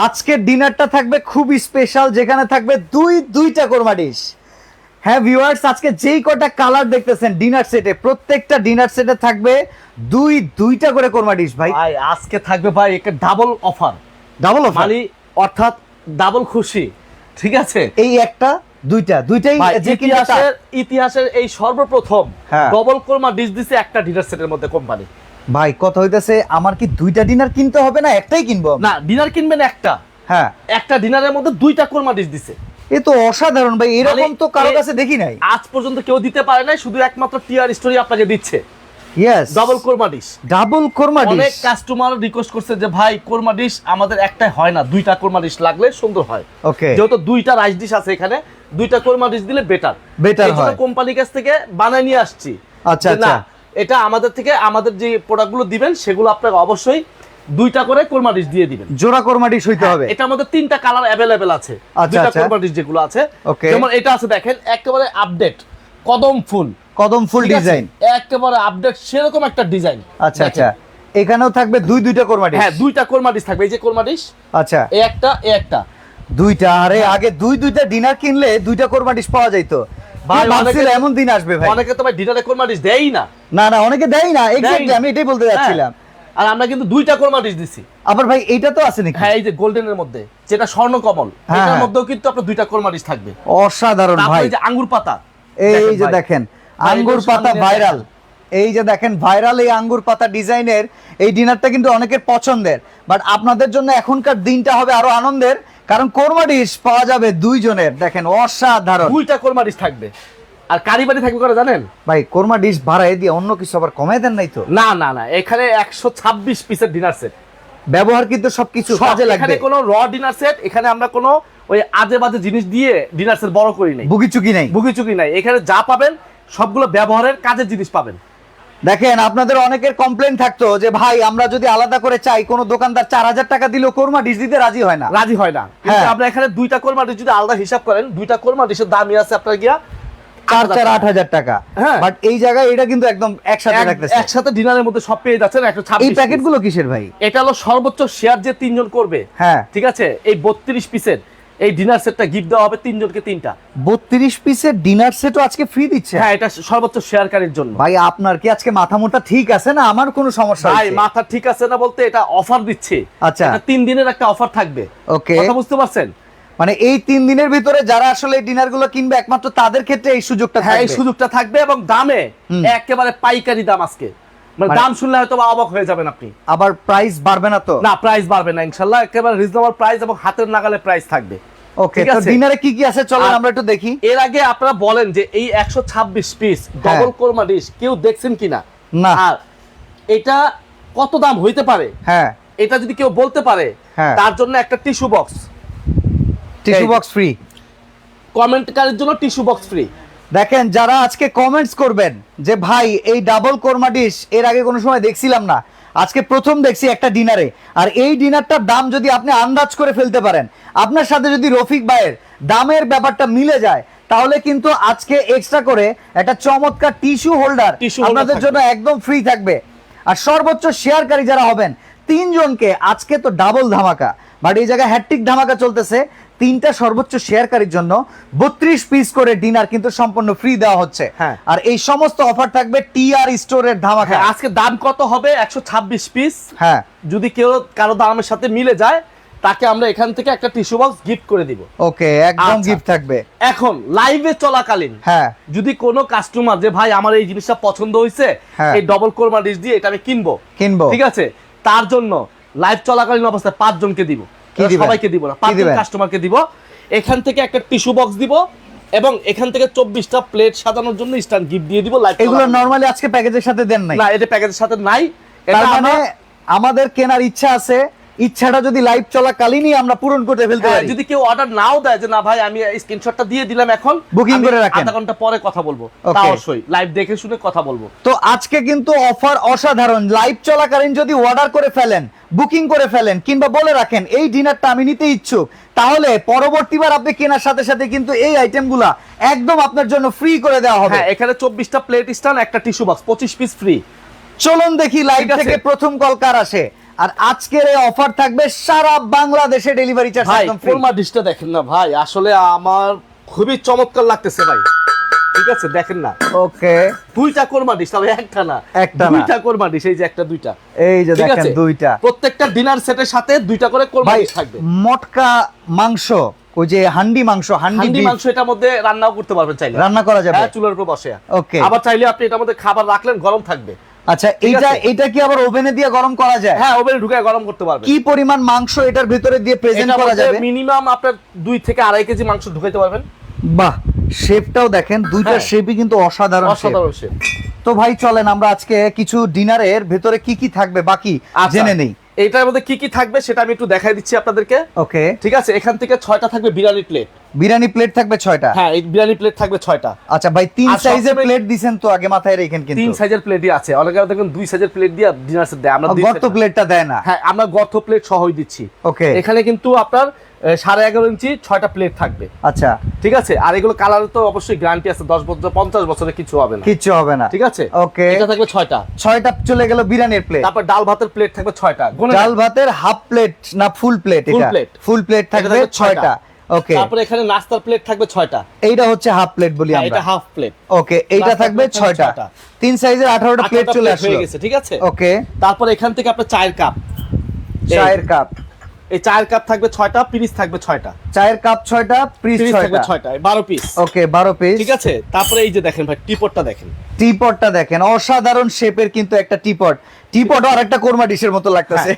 আজকের ডিনারটা থাকবে খুবই স্পেশাল যেখানে থাকবে দুই দুইটা কোরমা ডিশ হ্যাঁ ভিউয়ার্স আজকে যেই কটা কালার দেখতেছেন ডিনার সেটে প্রত্যেকটা ডিনার সেটে থাকবে দুই দুইটা করে কোরমা ডিশ ভাই। ভাই আজকে থাকবে ভাই একটা ডাবল অফার ডাবল অফার মানে অর্থাৎ ডাবল খুশি। ঠিক আছে? এই একটা দুইটা দুইটাই যে। ইতিহাসের ইতিহাসের এই সর্বপ্রথম হ্যাঁ। ডবল কোরমা ডিশ দিছে একটা ডিনার সেটের মধ্যে কোম্পানি ভাই কথা হইতেছে আমার কি দুইটা ডিনার কিনতে হবে না একটাই কিনবো না ডিনার কিনবেন একটা। হ্যাঁ। একটা ডিনারের মধ্যে দুইটা কোরমা ডিশ দিছে। এ তো অসাধারণ ভাই এরকম মানে তো কারও কাছে দেখি নাই। আজ পর্যন্ত কেউ দিতে পারে নাই শুধু একমাত্র টিআর স্টোরি আপনাকে দিচ্ছে। Yes double korma dish double korma অনেক কাস্টমার রিকোয়েস্ট করছে যে ভাই কোরমা ডিশ আমাদের একটাই হয় না দুইটা কোরমা ডিশ লাগলে সুন্দর হয়। ওকে যেহেতু দুইটা রাইস ডিশ আছে এখানে দুইটা কোরমা ডিশ দিলে বেটার Better হয়। কোম্পানির কাছ থেকে বানায় নিয়ে আসছি। আচ্ছা, আচ্ছা। এটা আমাদের থেকে আমাদের যে প্রোডাক্টগুলো দিবেন সেগুলো আপনাকে অবশ্যই দুইটা করে কোরমা ডিশ দিয়ে দিবেন। জোড়া কোরমা ডিশ হইতে হবে? এটা আমাদের তিনটা কালার অ্যাভেলেবেল আছে। আচ্ছা, দুইটা আচ্ছা। কোরমা যেগুলো আছে। যেমন এটা আছে দেখেন একেবারে আপডেট কদম ফুল। কদম ফুল ডিজাইন একেবারে আপডেট সেরকম একটা ডিজাইন আচ্ছা আচ্ছা। এখানেও থাকবে দুই দুইটা কোরমা ডিশ হ্যাঁ দুইটা কোরমা ডিশ থাকবে। এই যে কোরমা ডিশ আচ্ছা। এই একটা এই একটা। দুইটা আরে আগে দুই দুইটা ডিনার কিনলে দুইটা কোরমা ডিশ পাওয়া যাইতো। ভাই ভাই, এমন দিন আসবে ভাই। অনেকে তো ভাই ডিনারে কোরমা ডিশ না। না না অনেকে দেয় না এক্স্যাক্টলি আমি এটাই বলতে যাচ্ছিলাম। আর আমরা কিন্তু দুইটা কোরমা দিছি। আবার ভাই এইটা তো আছে নাকি? হ্যাঁ এই যে গোল্ডেনের মধ্যে যেটা স্বর্ণ কমল এটার। মধ্যেও কিন্তু আপনার দুইটা কোরমা থাকবে। অসাধারণ ভাই। এই যে আঙ্গুর পাতা। এই যে দেখেন আঙ্গুর পাতা ভাইরাল এই যে দেখেন ভাইরাল এই আঙ্গুর পাতা ডিজাইনের এই ডিনারটা কিন্তু অনেকের পছন্দের। বাট আপনাদের জন্য এখনকার দিনটা হবে আরও আনন্দের। কারণ কোরমা ডিশ পাওয়া যাবে দুইজনের দেখেন অসাধারণ। দুইটা কোরমা ডিশ থাকবে। আর কারিবারি থাকবে করে জানেন? ভাই কোরমা ডিশ ভাড়ায় দিয়ে অন্য কিছু আবার কমাই দেন নাই তো? না না না এখানে একশো ছাব্বিশ পিসের ডিনার সেট ব্যবহার কিন্তু সবকিছু কাজে লাগবে। এখানে কোনো র ডিনার সেট এখানে আমরা কোনো ওই আজে বাজে জিনিস দিয়ে ডিনার সেট বড় করি নাই। বুকি চুকি নাই। ভুগি চুকি নাই। এখানে যা পাবেন সবগুলো ব্যবহারের কাজের জিনিস পাবেন। দেখেন আপনাদের অনেকের কমপ্লেন থাকতো যে ভাই আমরা যদি আলাদা করে চাই কোনো দোকানদার চার হাজার টাকা দিলেও কোরমা ডিশ দিতে রাজি হয় না। রাজি হয় না। হ্যাঁ। আমরা এখানে দুইটা কোরমা ডিশ যদি আলাদা হিসাব করেন দুইটা কোরমা ডিশের দামই আছে আপনার গিয়া চার চার আট হাজার টাকা। বাট এই জায়গায় এটা কিন্তু একদম একসাথে রাখতেছে। একসাথে ডিনারের মধ্যে সব পেয়ে যাচ্ছেন একশো এই ছাব্বিশ প্যাকেটগুলো কিসের ভাই? এটা হলো সর্বোচ্চ শেয়ার যে তিনজন করবে। হ্যাঁ। ঠিক আছে? এই বত্রিশ পিসের এই ডিনার সেটটা গিফট দেওয়া হবে তিনজনকে তিনটা। বত্রিশ পিসের ডিনার সেটও আজকে ফ্রি দিচ্ছে? হ্যাঁ এটা সর্বোচ্চ শেয়ারকারীর জন্য। ভাই আপনার কি আজকে মাথা মোটা ঠিক আছে না? আমার কোনো সমস্যা ভাই মাথা ঠিক আছে না বলতে এটা অফার দিচ্ছে। আচ্ছা। এটা তিন দিনের একটা অফার থাকবে। ওকে কথা বুঝতে পারছেন? মানে এই তিন দিনের ভিতরে যারা আসলে ডিনারগুলো কিনবে একমাত্র তাদের ক্ষেত্রে এই সুযোগটা হ্যাঁ এই থাকবে। সুযোগটা থাকবে এবং দামে একেবারে পাইকারি দাম আজকে। মানে মানে- দাম শুনলে হয়তো বা অবাক হয়ে যাবেন আপনি। আবার প্রাইস বাড়বে না তো? না প্রাইস বাড়বে না ইনশাল্লাহ। একেবারে রিজনেবল প্রাইস এবং হাতের নাগালে প্রাইস থাকবে। ওকে তো। ডিনারে কি কি আছে? চলেন আমরা একটু দেখি। এর আগে আপনারা বলেন যে এই একশো ছাব্বিশ পিস ডবল কোরমা ডিশ কেউ দেখছেন কিনা? না। আর এটা কত দাম হইতে পারে? হ্যাঁ। এটা যদি কেউ বলতে পারে হ্যাঁ। তার জন্য একটা tissue box tissue box free কমেন্টকারীর জন্য টিস্যু বক্স ফ্রি দেখেন যারা আজকে কমেন্টস করবেন যে ভাই এই ডাবল কোরমা ডিশ এর আগে কোনো সময় দেখছিলাম না। আজকে প্রথম দেখছি একটা ডিনারে। আর এই ডিনারটার দাম যদি আপনি আন্দাজ করে ফেলতে পারেন আপনার সাথে যদি রফিক ভাইয়ের দামের ব্যাপারটা মিলে যায় তাহলে কিন্তু আজকে এক্সট্রা করে একটা চমৎকার টিস্যু হোল্ডার আপনাদের জন্য একদম ফ্রি থাকবে। আর সর্বোচ্চ শেয়ারকারী যারা হবেন তিনজনকে আজকে তো ডাবল ধামাকা। বাট এই জায়গায় হ্যাট্রিক ধামাকা চলতেছে। তিনটা সর্বোচ্চ শেয়ারকারীর জন্য বত্রিশ পিস করে ডিনার কিন্তু সম্পূর্ণ ফ্রি দেওয়া হচ্ছে। হ্যাঁ। আর এই সমস্ত অফার থাকবে টিআর স্টোরের ধামাকা। হ্যাঁ আজকে দাম কত হবে? একশো ছাব্বিশ পিস হ্যাঁ। যদি কেউ কারও দামের সাথে মিলে যায় তাকে আমরা এখান থেকে একটা টিস্যু বক্স গিফট করে দিব। ওকে একদম আচ্ছা। গিফট থাকবে। এখন লাইভে চলাকালীন হ্যাঁ। যদি কোনো কাস্টমার যে ভাই আমার এই জিনিসটা পছন্দ হয়েছে হ্যাঁ। এই ডবল কোরমা ডিশ দিয়ে এটা আমি কিনবো। কিনবো। ঠিক আছে? তার জন্য লাইভ চলাকালীন অবস্থায় পাঁচ জনকে দিব? সবাইকে দিব না কি পাঁচ কাস্টমারকে দিব। এখান থেকে একটা টিস্যু বক্স দিব এবং এখান থেকে চব্বিশটা প্লেট সাজানোর জন্য স্ট্যান্ড গিফট দিয়ে দিব লাইট এগুলো নরমালি আজকে প্যাকেজের সাথে দেন নাই। না এটা প্যাকেজের সাথে নাই। এটা মানে আমাদের কেনার ইচ্ছা আছে ইচ্ছাটা যদি লাইভ চলাকালীনই আমরা পূরণ করতে ফেলতে হ্যাঁ, পারি। যদি কেউ অর্ডার নাও দেয় যে না ভাই আমি স্ক্রিনশটটা দিয়ে দিলাম এখন আমি করে রাখেন। আধা ঘণ্টা পরে কথা বলব. তা অবশ্যই লাইভ দেখে শুনে কথা বলব। তো আজকে কিন্তু অফার অসাধারণ। লাইভ চলাকালীন যদি অর্ডার করে ফেলেন বুকিং করে ফেলেন কিংবা বলে রাখেন এই ডিনারটা আমি নিতে ইচ্ছুক তাহলে পরবর্তীবার আপনি কেনার সাথে সাথে কিন্তু এই আইটেমগুলা একদম আপনার জন্য ফ্রি করে দেওয়া হবে। হ্যাঁ এখানে চব্বিশটা প্লেট স্ট্যান্ড একটা টিস্যু বক্স পঁচিশ পিস ফ্রি চলুন দেখি লাইভ থেকে প্রথম কল কার আসে। আর আজকের এই অফার থাকবে সারা বাংলাদেশে ডেলিভারি চার্জ একদম ফ্রি কোরমা ডিশটা দেখেন না ভাই আসলে আমার খুবই চমৎকার লাগতেছে ভাই। ঠিক আছে দেখেন না। ওকে। দুইটা কোরমা ডিশ তবে একটা না। একটা না। দুইটা কোরমা ডিশ এই যে একটা দুইটা। এই যে দেখেন দুইটা। প্রত্যেকটা ডিনার সেটের সাথে দুইটা করে কোরমা ডিশ থাকবে। মটকা মাংস ওই যে হান্ডি মাংস হান্ডি মাংস এটার মধ্যে রান্নাও করতে পারবেন চাইলে। রান্না করা যাবে। হ্যাঁ চুলার উপর বসে। ওকে। আবার চাইলে আপনি এটার মধ্যে খাবার রাখলেন গরম থাকবে। আচ্ছা এটা এটা কি আবার ওভেনে দিয়ে গরম করা যায়? হ্যাঁ ওভেনে ঢুকে গরম করতে পারবেন কি পরিমাণ মাংস এটার ভিতরে দিয়ে প্রেজেন্ট করা যাবে? মিনিমাম আপনার দুই থেকে আড়াই কেজি মাংস ঢুকাইতে পারবেন। বাহ শেপটাও দেখেন দুইটা হ্যাঁ। শেপই কিন্তু অসাধারণ। অসাধারণ শেপ তো ভাই চলেন আমরা আজকে কিছু ডিনারের ভেতরে কি কি থাকবে বাকি আচ্ছা। জেনে নেই। এটার মধ্যে কি কি থাকবে সেটা আমি একটু দেখাই দিচ্ছি আপনাদেরকে। ওকে ঠিক আছে এখান থেকে ছয়টা থাকবে বিরিয়ানি প্লেট বিরিয়ানি প্লেট থাকবে ছয়টা? হ্যাঁ এই বিরিয়ানি প্লেট থাকবে ছয়টা। আচ্ছা ভাই তিন সাইজের প্লেট দিছেন তো আগে মাথায় রেখেন তিন সাইজের প্লেটই আছে। অনেকে দেখবেন দুই সাইজের প্লেট দিয়ে ডিনার সেট দেয়। আমরা গর্ত প্লেটটা দেয় না। হ্যাঁ আমরা গর্ত প্লেট সহই দিচ্ছি। ওকে। এখানে কিন্তু আপনার সাড়ে এগারো ইঞ্চি ছয়টা প্লেট থাকবে। আচ্ছা। ঠিক আছে? আর এগুলো কালার তো অবশ্যই গ্যারান্টি আছে। দশ বছর পঞ্চাশ বছরে কিছু হবে না। কিচ্ছু হবে না। ঠিক আছে? ওকে। এটা থাকবে ছয়টা। ছয়টা চলে গেল বিরিয়ানির প্লেট তারপর ডাল ভাতের প্লেট থাকবে ছয়টা। ডাল ভাতের হাফ প্লেট না ফুল প্লেট এটা। ফুল প্লেট থাকবে থাকবে ছয়টা। ছয়টা। ওকে তারপরে এখানে নাস্তার প্লেট থাকবে এইটা হচ্ছে হাফ প্লেট বলি হ্যাঁ, আমরা। এটা হাফ প্লেট ওকে এইটা থাকবে। তিন সাইজের আঠারোটা প্লেট চলে আসলো। হয়ে গেছে ঠিক আছে? ওকে তারপর এখান থেকে আপনার চায়ের কাপ চায়ের কাপ এই চায়ের কাপ থাকবে পিরিস থাকবে চায়ের কাপ পিস পিরিস থাকবে ছয়টা। ছয়টা বারো পিস ওকে বারো পিস ঠিক আছে? তারপরে এই যে দেখেন ভাই টিপটটা দেখেন। টিপটটা দেখেন। অসাধারণ শেপের কিন্তু একটা টিপট টিপট আর একটা কোরমা ডিশের মতো লাগতেছে।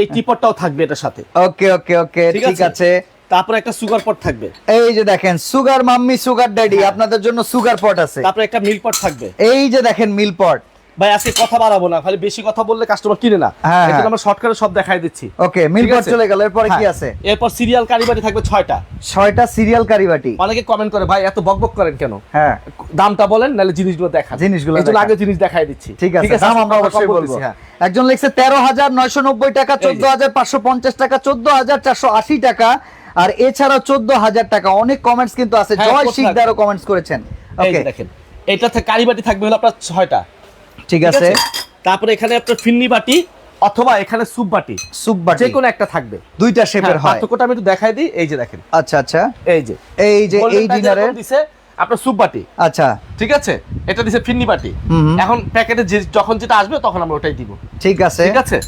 এই টিপটটাও থাকবে এটার সাথে। ওকে ওকে ওকে ঠিক আছে। তারপরে একটা সুগার পট থাকবে। এই যে দেখেন সুগার মাম্মি সুগার ড্যাডি আপনাদের জন্য সুগার পট আছে। তারপরে একটা মিল্ক পট থাকবে। এই যে দেখেন মিল পট ভাই আজকে কথা বাড়াবো না খালি বেশি কথা বললে কাস্টমার কিনে না। হ্যাঁ, হ্যাঁ। আমরা শর্টকাটে সব দেখাই দিচ্ছি। ওকে মিল পট চলে গেল এরপরে কি হ্যাঁ। আছে? এরপর সিরিয়াল কারিবাটি থাকবে ছয়টা। ছয়টা সিরিয়াল কারিবাটি অনেকে কমেন্ট করে ভাই এত বকবক করেন কেন? হ্যাঁ। দামটা বলেন নাহলে জিনিসগুলো দেখান। জিনিসগুলো এই আগে জিনিস দেখাই দিচ্ছি। ঠিক আছে দাম আমরা অবশ্যই বলব। একজন লিখছে তেরো হাজার নয়শো নব্বই টাকা এই যে। চোদ্দ হাজার পাঁচশো পঞ্চাশ টাকা চোদ্দ হাজার চারশো আশি টাকা আর এছাড়া চোদ্দ হাজার টাকা। অনেক কমেন্টস কিন্তু আছে। হ্যাঁ, জয়? শিকদারও কমেন্টস করেছেন। ওকে দেখেন এটাতে কারিবাটি থাকবে হলো আপনার ছয়টা। ঠিক আছে। তারপরে এখানে আপনার ফিন্নি বাটি অথবা এখানে স্যুপ বাটি। সুপ বাটি। যে কোনো একটা থাকবে। দুইটা শেপের হ্যাঁ, হয়। পার্থক্যটা আমি একটু দেখাই দিই। এই যে দেখেন। আচ্ছা আচ্ছা। এই যে। এই যে এই দিছে আপনার স্যুপ বাটি। আচ্ছা। ঠিক আছে? এটা দিছে ফিন্নি বাটি। এখন প্যাকেটে যে যখন যেটা আসবে তখন আমরা ওটাই দিব। ঠিক আছে। ঠিক আছে?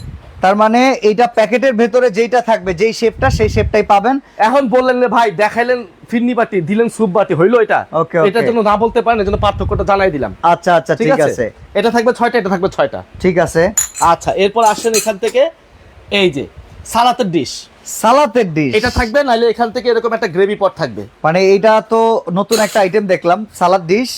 তার মানে এইটা প্যাকেটের ভেতরে যেইটা থাকবে যেই শেপটা সেই শেপটাই পাবেন। এখন বললেন ভাই দেখাইলেন ফিন্নি বাটি দিলেন স্যুপ বাটি হইল এটা? Okay. এটার জন্য না বলতে পারেন এজন্য পার্থক্যটা জানাই দিলাম। আচ্ছা আচ্ছা ঠিক আছে? এটা থাকবে ছয়টা এটা থাকবে ছয়টা। ঠিক আছে। আচ্ছা এরপর আসেন এখান থেকে এই যে সালাতের ডিশ। সালাতের ডিশ। এটা থাকবে নাহলে এখান থেকে এরকম একটা গ্রেভি পট থাকবে। মানে এটা তো নতুন একটা আইটেম দেখলাম সালাদ ডিশ।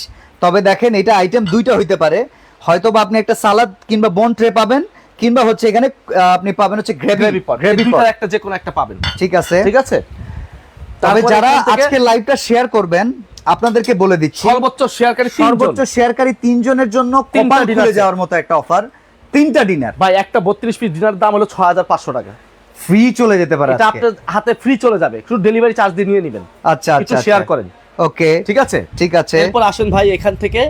তবে দেখেন এটা আইটেম দুইটা হইতে পারে। হয়তো বা আপনি একটা সালাদ কিংবা বন ট্রে পাবেন কিংবা হচ্ছে এখানে আপনি পাবেন হচ্ছে গ্রেভি পট গ্রেভি দুইটার একটা যে কোনো একটা পাবেন। ঠিক আছে? ঠিক আছে? তবে যারা আজকে লাইভটা শেয়ার করবেন আপনাদেরকে বলে দিচ্ছি সর্বোচ্চ শেয়ারকারী সর্বোচ্চ শেয়ারকারী তিনজনের জন্য কপাল খুলে যাওয়ার মতো একটা অফার তিনটা ডিনার ভাই একটা বত্রিশ পিস ডিনার দাম হলো ছয় হাজার পাঁচশো টাকা। ফ্রি চলে যেতে পারে এটা আপনার হাতে ফ্রি চলে যাবে। শুধু ডেলিভারি চার্জ দিয়ে নিয়ে নেবেন। আচ্ছা একটু আচ্ছা। শেয়ার করেন। ওকে ঠিক আছে? ঠিক আছে। এরপর আসেন ভাই এখান থেকে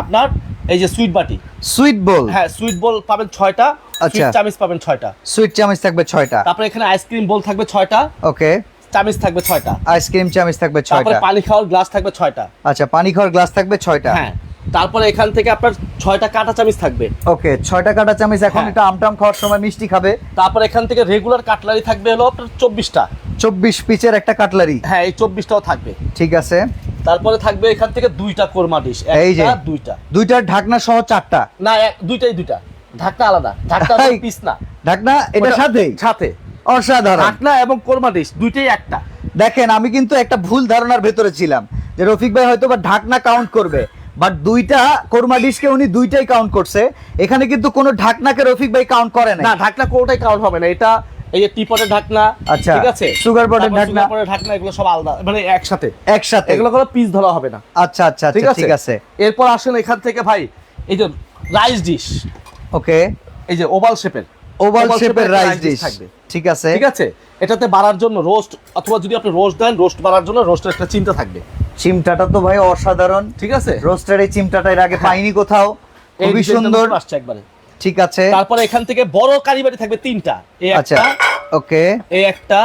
আপনার এই যে সুইট বাটি। Sweet bowl. হ্যাঁ সুইট বল পাবেন ছয়টা আচ্ছা। সুইট চামিচ পাবেন ছয়টা। সুইট চামচ থাকবে ছয়টা। তারপরে এখানে আইসক্রিম বল থাকবে ছয়টা। ওকে। চামিচ থাকবে ছয়টা। আইসক্রিম চামচ থাকবে তারপরে ছয়টা। পানি খাওয়ার গ্লাস থাকবে ছয়টা। আচ্ছা পানি খাওয়ার গ্লাস থাকবে ছয়টা। হ্যাঁ তারপরে এখান থেকে আপনার ছয়টা কাঁটা চামিচ থাকবে। ওকে ছয়টা কাটা চামচ এখন হ্যাঁ। এটা আমটাম খাওয়ার সময় মিষ্টি খাবে। তারপর এখান থেকে রেগুলার কাটলারি থাকবে হলো আপনার চব্বিশটা। চব্বিশ পিচের একটা কাটলারি। হ্যাঁ এই চব্বিশটাও থাকবে। ঠিক আছে। তারপরে থাকবে এখান থেকে দুইটা কোরমা ডিশ এই যে। দুইটা। দুইটার ঢাকনা সহ চারটা। না দুইটাই দুইটা। ঢাকনা আলাদা ঢাকনা পিস না। ঢাকনা এটার ওটা- সাথেই সাথে। অসাধারণ। ঢাকনা এবং কোরমা ডিশ দুইটাই একটা। দেখেন আমি কিন্তু একটা ভুল ধারণার ভেতরে ছিলাম যে রফিক ভাই হয়তো বা ঢাকনা কাউন্ট করবে বাট দুইটা কোরমা ডিশকে উনি দুইটাই কাউন্ট করছে। এখানে কিন্তু কোনো ঢাকনাকে রফিক ভাই কাউন্ট করে না না ঢাকনা কোনোটাই কাউন্ট হবে না এটা এই যে টিপটের ঢাকনা আচ্ছা, ঠিক আছে? এর তারপর ঢাকনা। sugar ঢাকনা এগুলো সব আলাদা মানে একসাথে। একসাথে। এগুলো কোনো পিস ধরা হবে না। আচ্ছা আচ্ছা ঠিক আচ্ছা আছে? ঠিক আছে। এরপর আসেন এখান থেকে ভাই এই যে রাইস ডিশ ওকে। এই যে ওভাল শেপের ওভাল শেপের রাইস ডিশ থাকবে। ঠিক আছে। ঠিক আছে? এটাতে বাড়ার জন্য রোস্ট অথবা যদি আপনি রোস্ট দেন রোস্ট বাড়ার জন্য রোস্টের একটা চিন্তা থাকবে। চিমটাটা তো ভাই অসাধারণ। ঠিক আছে? রোস্টের এই চিমটাটা এর আগে হ্যাঁ। পাইনি কোথাও। খুবই সুন্দর। আসছে একবারে। ঠিক আছে। তারপরে এখান থেকে বড় কারিবারি থাকবে তিনটা। এই আচ্ছা একটা ওকে। এই একটা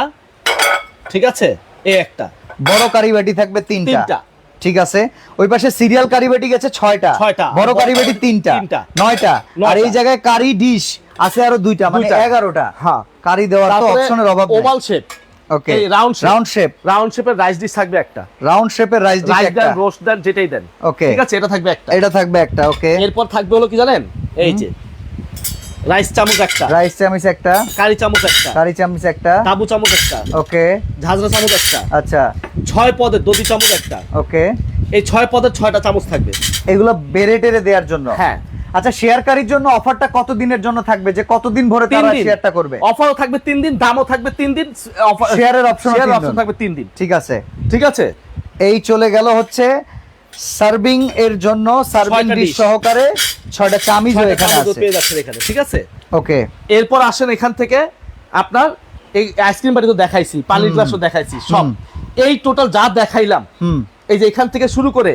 ঠিক আছে? এই একটা। বড় কারিবাটি থাকবে তিনটা। তিনটা। ঠিক আছে। ওই পাশে সিরিয়াল কারিবাটি গেছে ছয়টা। বড় কারিবাটি তিনটা। তিনটা। নয়টা। আর এই জায়গায় কারি ডিশ আছে আরও দুইটা মানে এগারোটা। হ্যাঁ। কারি দেওয়ার তো অপশনের অভাব oval shape okay. round round shape round শেপের রাইস ডিশ থাকবে একটা। রাউন্ড শেপের রাইস ডিশ রাইস একটা। দেন রোস্ট দেন যেটাই দেন। ওকে। ঠিক আছে এটা থাকবে একটা। এটা থাকবে একটা ওকে। এরপর থাকবে হলো কি জানেন? এই যে রাইস চামচ একটা। রাইস চামিচ একটা। কারি চামচ একটা। কারি চামিচ একটা। কাবু চামচ একটা। ওকে। ঝাঁঝরা চামচ একটা। আচ্ছা। ছয় পদের দধি চামচ একটা। ওকে। এই ছয় পদের ছয়টা চামচ থাকবে। এগুলো বেড়ে টেরে দেওয়ার জন্য? হ্যাঁ। আচ্ছা শেয়ারকারীর জন্য অফারটা কত দিনের জন্য থাকবে? যে কতদিন ভরে তিন তারা দিন। শেয়ারটা করবে? অফারও থাকবে তিন দিন দামও থাকবে তিন দিন শেয়ারের option ও শেয়ার অপশন থাকবে তিন দিন। ঠিক আছে। ঠিক আছে? এই চলে গেল হচ্ছে সার্ভিং এর জন্য সার্ভিং ডিশ সহকারে ছয়টা চামিজ এখানে আছে। পেয়ে যাচ্ছেন এখানে ঠিক আছে? ওকে। এরপর আসেন এখান থেকে আপনার এই আইসক্রিম তো দেখাইছি পানির গ্লাসও দেখাইছি সব। এই টোটাল যা দেখাইলাম এই যে এখান থেকে শুরু করে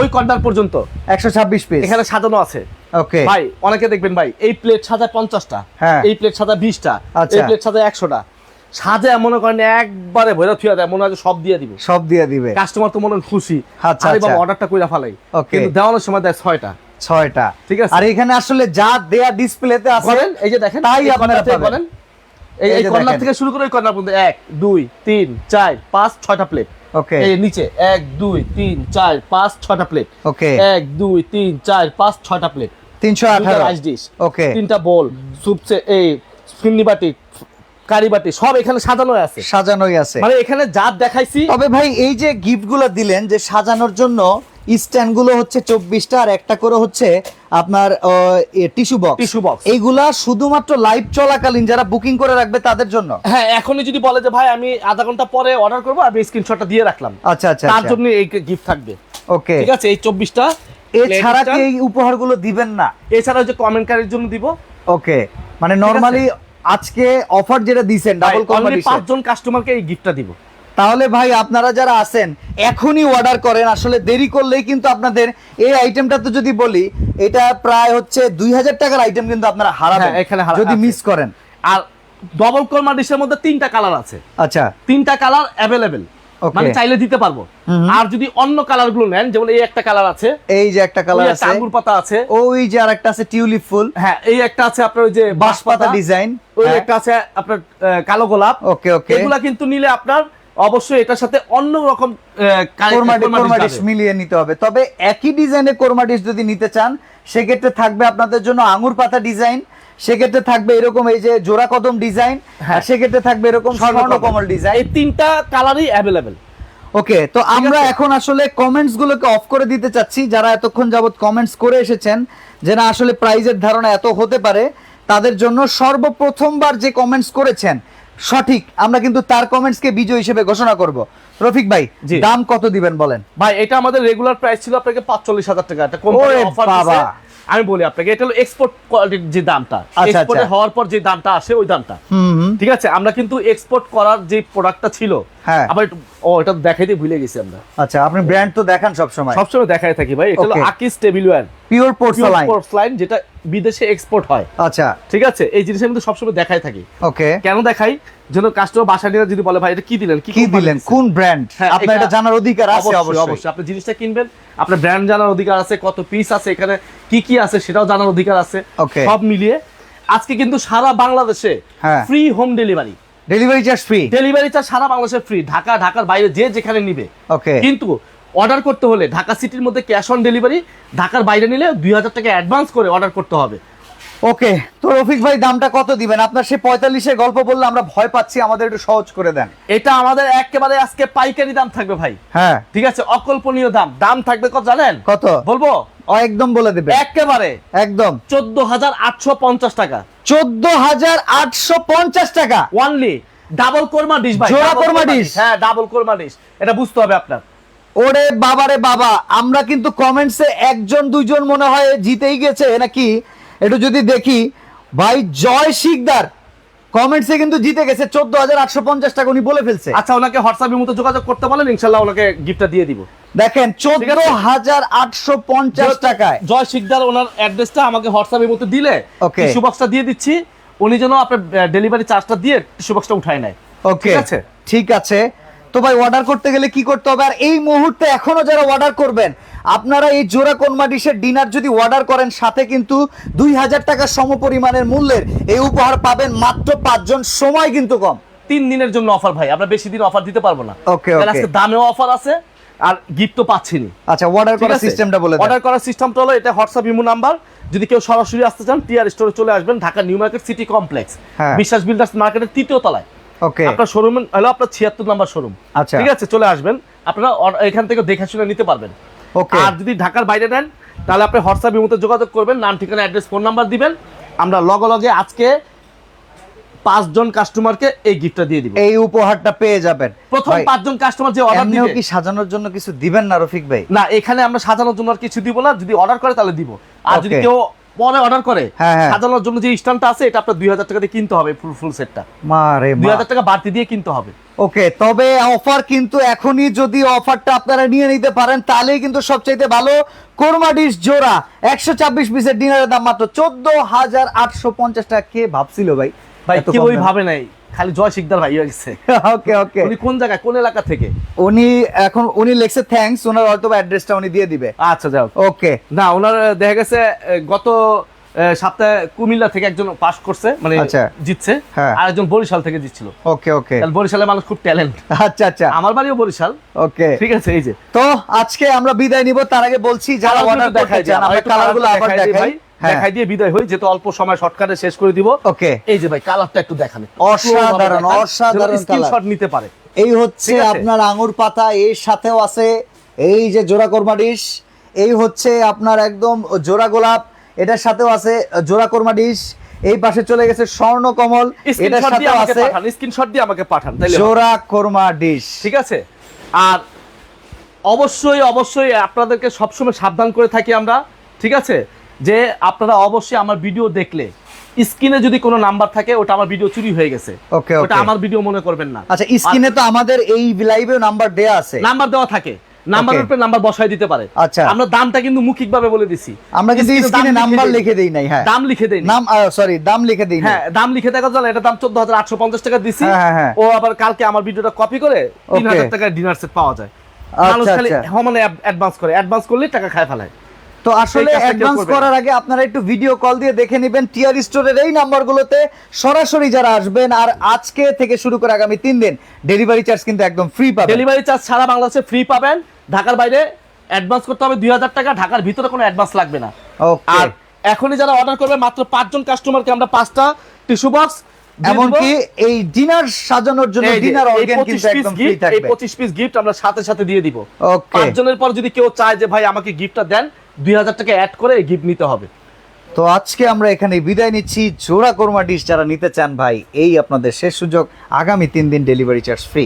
ওই কর্নার পর্যন্ত একশো ছাব্বিশ পিস এখানে সাজানো আছে। ওকে। ভাই অনেকে দেখবেন ভাই এই প্লেট সাজায় পঞ্চাশটা হ্যাঁ। এই প্লেট সাজায় বিশটা আচ্ছা। এই প্লেট সাজায় একশোটা। সাজায় মনে করেন একবারে ভৈরা থুয়া দেয় মনে হয় সব দিয়ে দিবে। সব দিয়ে দিবে। কাস্টমার তো মনে খুশি। আচ্ছা, বাবা আচ্ছা। অর্ডারটা কইরা ফালাই। কিন্তু দেওয়ানোর সময় দেয় ছয়টা। ছয়টা। ঠিক আছে। আর এখানে আসলে যা দেয়া ডিসপ্লেতে আছে এই যে দেখেন তাই আপনারা। বলেন এই এই কর্নার থেকে শুরু করে ওই কর্নার পর্যন্ত এক দুই তিন চার পাঁচ ছয়টা প্লেট ওকে এই নিচে এক দুই তিন চার পাঁচ ছয়টা প্লেট ওকে এক দুই তিন চার পাঁচ ছয়টা প্লেট তিনশো আঠারো। ডিশ ওকে তিনটা বোল সুপসে এই ফিন্নি বাটি কারি বাটি সব এখানে সাজানো আছে। সাজানোই আছে। মানে এখানে যা দেখাইছি তবে ভাই এই যে গিফটগুলো দিলেন যে সাজানোর জন্য স্ট্যান্ডগুলো হচ্ছে চব্বিশটা আর একটা করে হচ্ছে আপনার টিস্যু বক্স। Tissue box। এইগুলা শুধুমাত্র লাইভ চলাকালীন যারা বুকিং করে রাখবে তাদের জন্য? হ্যাঁ এখনই যদি বলে যে ভাই আমি আধা ঘণ্টা পরে অর্ডার করব আমি স্ক্রিনশটটা দিয়ে রাখলাম। আচ্ছা আচ্ছা তার জন্য এই গিফট থাকবে। ওকে ঠিক আছে? এই চব্বিশটা এছাড়া কি এই উপহারগুলো দিবেন না? এছাড়া যে কমেন্টকারীর জন্য দিব। ওকে মানে নরমালি আজকে অফার যেটা দিছেন ডাবল কম্পিটিশন পাঁচজন কাস্টমারকে এই গিফটটা দিব। তাহলে ভাই আপনারা যারা আছেন এখনই অর্ডার করেন। আসলে দেরি করলেই কিন্তু আপনাদের এই আইটেমটা তো যদি বলি এটা প্রায় হচ্ছে দুই হাজার টাকার আইটেম কিন্তু আপনারা হারাবেন। হ্যাঁ, এখানে যদি মিস করেন। আর ডবল কলমা ডিশের মধ্যে তিনটা কালার আছে। আচ্ছা। তিনটা কালার অ্যাভেলেবেল. মানে চাইলে দিতে পারব। আর যদি অন্য কালারগুলো নেন যেমন এই একটা কালার আছে এই যে একটা কালার আছে আঙ্গুর পাতা আছে ওই যে আরেকটা আছে টিউলিপ ফুল। হ্যাঁ এই একটা আছে আপনার ওই যে বাঁশপাতা ডিজাইন ওই একটা আছে আপনার কালো গোলাপ। ওকে ওকে এগুলা কিন্তু নিলে আপনার অবশ্যই এটার সাথে অন্য রকম কোরমাডি কোরমাডিশ মিলিয়ে নিতে হবে। তবে একই ডিজাইনের কোরমাডিশ যদি নিতে চান সেক্ষেত্রে থাকবে আপনাদের জন্য আঙ্গুর পাতা ডিজাইন সেক্ষেত্রে থাকবে এরকম এই যে জোড়া কদম ডিজাইন হ্যাঁ। আর সেক্ষেত্রে থাকবে এরকম স্বর্ণ কমল ডিজাইন। এই তিনটা কালারই অ্যাভেলেবেল ওকে তো আমরা এখন আসলে কমেন্টস গুলোকে অফ করে দিতে চাচ্ছি। যারা এতক্ষণ যাবত কমেন্টস করে এসেছেন যে না আসলে প্রাইজের ধারণা এত হতে পারে তাদের জন্য সর্বপ্রথমবার যে কমেন্টস করেছেন সঠিক আমরা কিন্তু তার কমেন্টস কে বিজয় হিসেবে ঘোষণা করব। রফিক ভাই। দাম কত দিবেন বলেন? ভাই এটা আমাদের রেগুলার প্রাইস ছিল আপনাকে পাঁচচল্লিশ হাজার টাকা। একটা কোম্পানি অফার। আমি বলি আপনাকে এটা হলো এক্সপোর্ট কোয়ালিটির যে দামটা। আচ্ছা। এক্সপোর্টে হওয়ার পর যে দামটা আসে ওই দামটা। ঠিক আছে? আমরা কিন্তু এক্সপোর্ট করার যে প্রোডাক্টটা ছিল হ্যাঁ। আবার ও এটা দেখাইতে ভুলে গেছি আমরা। আচ্ছা আপনি ব্র্যান্ড তো দেখান সব সময় সবসময় দেখাই থাকি ভাই। এটা হলো. আকিস টেবিলওয়্যার পিওর পোর্সেলাইন লাইন যেটা বিদেশে এক্সপোর্ট হয়। আচ্ছা। ঠিক আছে? এই জিনিসের মধ্যে সবসময় দেখাই থাকি। ওকে কেন দেখাই? যেন কাস্টমার বাসা নিয়ে যদি বলে ভাই এটা কি দিলেন? কি দিলেন? কোন ব্র্যান্ড আপনার এটা জানার অধিকার আছে অবশ্যই অবশ্যই। আপনি জিনিসটা কিনবেন আপনার ব্র্যান্ড জানার অধিকার আছে কত পিস আছে এখানে কি কি আছে সেটাও জানার অধিকার আছে. সব মিলিয়ে আজকে কিন্তু সারা বাংলাদেশে। Free home delivery delivery charge free delivery charge সারা বাংলাদেশে ফ্রি ঢাকা ঢাকার বাইরে যে যেখানে নিবে। ওকে কিন্তু অর্ডার করতে হলে ঢাকা সিটির মধ্যে ক্যাশ অন ডেলিভারি ঢাকার বাইরে নিলে দুই হাজার টাকা অ্যাডভান্স করে অর্ডার করতে হবে। ওকে তো রফিক ভাই দামটা কত দিবেন? আপনার সে পঁয়তাল্লিশের গল্প বললে আমরা ভয় পাচ্ছি আমাদের একটু সহজ করে দেন। এটা আমাদের একেবারে আজকে পাইকারি দাম থাকবে ভাই। হ্যাঁ। ঠিক আছে অকল্পনীয় দাম। দাম থাকবে কত জানেন? কত? বলব? একদম বলে দেবে একেবারে। একদম। চোদ্দ হাজার আটশো পঞ্চাশ টাকা। চোদ্দ হাজার আটশো পঞ্চাশ টাকা। ওয়ানলি ডাবল কোরমা ডিশ ভাই। জোড়া কোরমা dish? হ্যাঁ ডাবল কোরমা ডিশ এটা বুঝতে হবে আপনার। ওরে বাবারে বাবা আমরা কিন্তু কমেন্টসে একজন দুইজন মনে হয় জিতেই গেছে নাকি? একটু যদি দেখি। ভাই জয় শিকদার। কমেন্টসে কিন্তু জিতে গেছে চোদ্দ হাজার আটশো পঞ্চাশ টাকা উনি বলে ফেলছে। আচ্ছা ওনাকে হোয়াটসঅ্যাপের মতো যোগাযোগ করতে বলেন ইনশাল্লাহ ওনাকে গিফটটা দিয়ে দিব। দেখেন চোদ্দ? হাজার আটশো পঞ্চাশ টাকায়। জয় শিকদার ওনার অ্যাড্রেসটা আমাকে হোয়াটসঅ্যাপের মধ্যে দিলে. টিস্যু বক্সটা দিয়ে দিচ্ছি উনি যেন আপনার ডেলিভারি চার্জটা দিয়ে টিস্যু বক্সটা উঠায় নেয়। ওকে ঠিক আছে? ঠিক আছে। তো ভাই অর্ডার করতে গেলে কি করতে হবে? আর এই মুহূর্তে এখনও যারা অর্ডার করবেন আপনারা এই জোড়া কোরমা ডিশের ডিনার যদি অর্ডার করেন সাথে কিন্তু দুই হাজার টাকা সম পরিমাণের মূল্যের এই উপহার পাবেন মাত্র পাঁচজন। সময় কিন্তু কম। তিন দিনের জন্য অফার ভাই আমরা বেশি দিন অফার দিতে পারব না। আজকে দামেও অফার আছে আর গিফট তো পাচ্ছিনি। আচ্ছা অর্ডার করার সিস্টেমটা বলে অর্ডার করার সিস্টেমটা হলো এটা হোয়াটসঅ্যাপ ইমো নাম্বার যদি কেউ সরাসরি আসতে চান টিআর স্টোরে চলে আসবেন Dhaka new market city complex. হ্যাঁ। বিশ্বাস বিল্ডার্স মার্কেটের তৃতীয় তলায়। ওকে আপনার শোরুম হলো আপনার ছিয়াত্তর নাম্বার শোরুম আচ্ছা। ঠিক আছে চলে আসবেন। আপনারা এখান থেকে দেখে শুনে নিতে পারবেন। ওকে আর যদি ঢাকার বাইরে নেন তাহলে আপনি হোয়াটসঅ্যাপ ইমোতে যোগাযোগ করবেন নাম ঠিকানা অ্যাড্রেস ফোন নাম্বার দিবেন। আমরা লগে লগে আজকে পাঁচজন কাস্টমারকে এই গিফটটা দিয়ে দিব। এই উপহারটা পেয়ে যাবেন। প্রথম পাঁচজন কাস্টমার যে অর্ডার দিবে। কি সাজানোর জন্য কিছু দিবেন না রফিক ভাই? না এখানে আমরা সাজানোর জন্য আর কিছু দিব না। যদি অর্ডার করে তাহলে দিব। আর যদি কেউ পরে অর্ডার করে। হ্যাঁ, হ্যাঁ। সাজানোর জন্য যে স্ট্যান্ডটা আছে এটা আপনার দুই হাজার টাকা দিয়ে কিনতে হবে ফুল ফুল সেটটা মারে দুই হাজার টাকা বাড়তি দিয়ে কিনতে হবে। ওকে তবে অফার কিন্তু এখনই যদি অফারটা আপনারা নিয়ে নিতে পারেন তাহলেই কিন্তু সবচাইতে ভালো কোরমা ডিশ জোড়া। একশো ছাব্বিশ পিসের ডিনারের দাম মাত্র চোদ্দ হাজার আটশো পঞ্চাশ টাকা। কে ভাবছিল ভাই? ভাই কেউই? ভাবে নাই। খালি জয় শিকদার ভাই হয়ে গেছে ওকে ওকে। উনি কোন জায়গায়? কোন এলাকা থেকে? উনি এখন উনি লিখছে থ্যাঙ্কস ওনার হয়তো অ্যাড্রেসটা উনি দিয়ে দিবে। আচ্ছা যাও ওকে। না ওনার দেখা গেছে গত সপ্তাহে কুমিল্লা থেকে একজন পাস করছে মানে আচ্ছা। জিতছে হ্যাঁ। আর একজন বরিশাল থেকে জিতছিল। ওকে ওকে। বরিশালের মানুষ খুব ট্যালেন্ট আচ্ছা আচ্ছা। আমার বাড়িও বরিশাল। ওকে। ঠিক আছে এই যে। তো আজকে আমরা বিদায় নিব তার আগে বলছি যারা অর্ডার দেখাই আমরা কালারগুলো আবার দেখাই দেখাই হ্যাঁ। দেখাই দিয়ে বিদায় হই যেহেতু অল্প সময় শর্টকাটে শেষ করে দিব। ওকে। এই যে ভাই কালারটা একটু দেখান। অসাধারণ, অসাধারণ স্ক্রিনশট নিতে পারে। এই হচ্ছে আপনার আঙুর পাতা এর সাথেও আছে এই যে জোড়া কোরমা ডিশ এই হচ্ছে আপনার একদম জোড়া গোলাপ এটার সাথেও আছে জোড়া কোরমা ডিশ এই পাশে চলে গেছে স্বর্ণ কমল এটার দিয়ে আছে স্ক্রিনশট দিয়ে আমাকে পাঠান হবে। জোড়া কোরমা ডিশ ঠিক আছে? আর অবশ্যই অবশ্যই আপনাদেরকে সবসময় সাবধান করে থাকি আমরা ঠিক আছে? যে আপনারা অবশ্যই আমার ভিডিও দেখলে স্ক্রিনে যদি কোনো নাম্বার থাকে ওটা আমার ভিডিও চুরি হয়ে গেছে। ওকে ওটা আমার ভিডিও মনে করবেন না। আচ্ছা স্ক্রিনে তো আমাদের এই লাইভেও নাম্বার দেয়া আছে। নাম্বার দেওয়া থাকে। Okay. উপরে নাম্বার বসাই দিতে পারে। আচ্ছা। আমরা দামটা কিন্তু মৌখিকভাবে বলে দিছি। আমরা কিন্তু স্ক্রিনে লিখে নাম্বার লিখে দেই। নাই হ্যাঁ। দাম লিখে দেই নাম সরি দাম লিখে দেই হ্যাঁ দাম লিখে দেখা যায় এটা দাম চোদ্দ হাজার আটশো পঞ্চাশ টাকা দিছি। হ্যাঁ, হ্যাঁ, হ্যাঁ। ও আবার কালকে আমার ভিডিওটা কপি করে তিন Okay. হাজার টাকার ডিনার সেট পাওয়া যায়। মানুষ আচ্ছা খালি আচ্ছা। হ্যাঁ মানে অ্যাডভান্স করে। অ্যাডভান্স করলে টাকা খায় ফেলায়। তো আসলে অ্যাডভান্স করার আগে আপনারা একটু ভিডিও কল দিয়ে দেখে নেবেন। টিআর স্টোরের এই নাম্বারগুলোতে সরাসরি যারা আসবেন আর আজকে থেকে শুরু করে আগামী তিন দিন ডেলিভারি চার্জ কিন্তু একদম ফ্রি পাবেন। ডেলিভারি চার্জ সারা বাংলাদেশে ফ্রি পাবেন। ঢাকার বাইরে অ্যাডভান্স করতে হবে দুই হাজার টাকা ঢাকার ভিতরে কোনো অ্যাডভান্স লাগবে না। আর এখনই যারা অর্ডার করবে মাত্র পাঁচজন কাস্টমারকে আমরা পাঁচটা টিস্যু বক্স এমনকি এই ডিনার সাজানোর জন্য ডিনার অর্গান কিন্তু একদম ফ্রি এই থাকবে। পঁচিশ পিস গিফট আমরা সাথে সাথে দিয়ে দিব। পাঁচজনের পর যদি কেউ চায় যে ভাই আমাকে গিফটটা দেন দুই হাজার টাকা অ্যাড করে গিফট নিতে হবে। তো আজকে আমরা এখানে বিদায় নিচ্ছি। জোড়া কোরমা ডিশ যারা নিতে চান ভাই, এই আপনাদের শেষ সুযোগ। আগামী তিন দিন ডেলিভারি চার্জ ফ্রি